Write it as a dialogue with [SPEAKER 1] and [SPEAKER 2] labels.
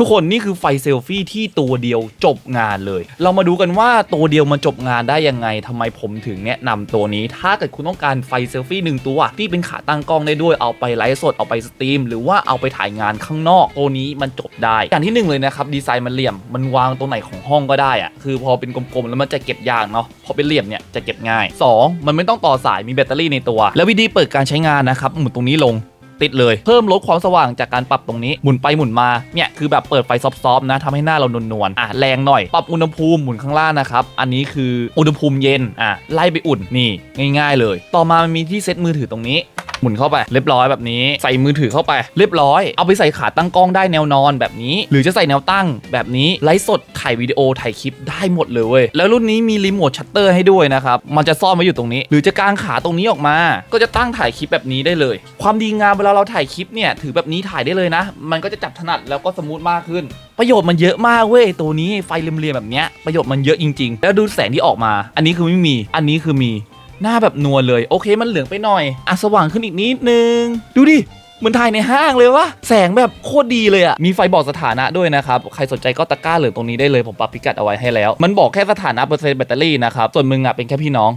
[SPEAKER 1] ทุกคนนี่คือไฟเซลฟี่ที่ตัวเดียวจบงานเลย เรามาดูกันว่าตัวเดียวมันจบงานได้ยังไงทำไมผมถึงแนะนำตัวนี้ ถ้าเกิดคุณต้องการไฟเซลฟี่หนึ่งตัว ที่เป็นขาตั้งกล้องได้ด้วยเอาไปไลฟ์สดเอาไปสตรีม หรือว่าเอาไปถ่ายงานข้างนอก ตัวนี้มันจบได้ อย่างที่หนึ่งเลยนะครับดีไซน์มันเหลี่ยมมันวางตรงไหนของห้องก็ได้อะคือพอเป็นกลมๆแล้วมันจะเก็บยากเนาะพอเป็นเหลี่ยมเนี่ยจะเก็บง่ายสองมันไม่ต้องต่อสายมีแบตเตอรี่ในตัว แล้ววิธีเปิดการใช้งานนะครับหมุนตรงนี้ลง ติดเลย เพิ่มลดความสว่างจากการปรับตรงนี้ หมุนไปหมุนมา เนี่ย คือแบบเปิดไฟซอฟๆนะทำให้หน้าเรานวลๆ อะแรงหน่อย ปรับอุณหภูมิหมุนข้างล่างนะครับ อันนี้คืออุณหภูมิเย็น อะไล่ไปอุ่น นี่ ง่าย ๆ เลย ต่อมามันมีที่เซตมือถือตรงนี้ มุนเข้าไปเรียบร้อยแบบนี้ ใส่มือถือเข้าไป เรียบร้อย เอาไปใส่ขาตั้งกล้องได้แนวนอนแบบนี้ หรือจะใส่แนวตั้งแบบนี้ไลฟ์สดถ่ายวิดีโอถ่ายคลิปได้หมดเลย แล้วรุ่นนี้มีรีโมทชัตเตอร์ให้ด้วยนะครับมันจะซ่อนไว้อยู่ตรงนี้ หรือจะกางขาตรงนี้ออกมา ก็จะตั้งถ่ายคลิปแบบนี้ได้เลย ความดีงามเวลาเราถ่ายคลิปเนี่ยถือแบบนี้ถ่ายได้เลยนะ มันก็จะจับถนัดแล้วก็สมูทมากขึ้นประโยชน์มันเยอะมากเว้ยตัวนี้ไฟเรียมๆแบบเนี้ยประโยชน์มันเยอะจริง ๆ แล้วดูแสงที่ออกมา อันนี้คือไม่มี อันนี้คือมี หน้าแบบนวลเลย โอเคมันเหลืองไปหน่อยอะสว่างขึ้นอีกนิดนึง ดูดิเหมือนถ่ายในห้างเลยวะแสงแบบโคตรดีเลยอะมีไฟบอกสถานะด้วยนะครับ ใครสนใจก็ตะกร้าเหลืองตรงนี้ได้เลยผมปรับพิกัดเอาไว้ให้แล้ว มันบอกแค่สถานะเปอร์เซ็นต์แบตเตอรี่นะครับ ส่วนมึงอะเป็นแค่พี่น้อง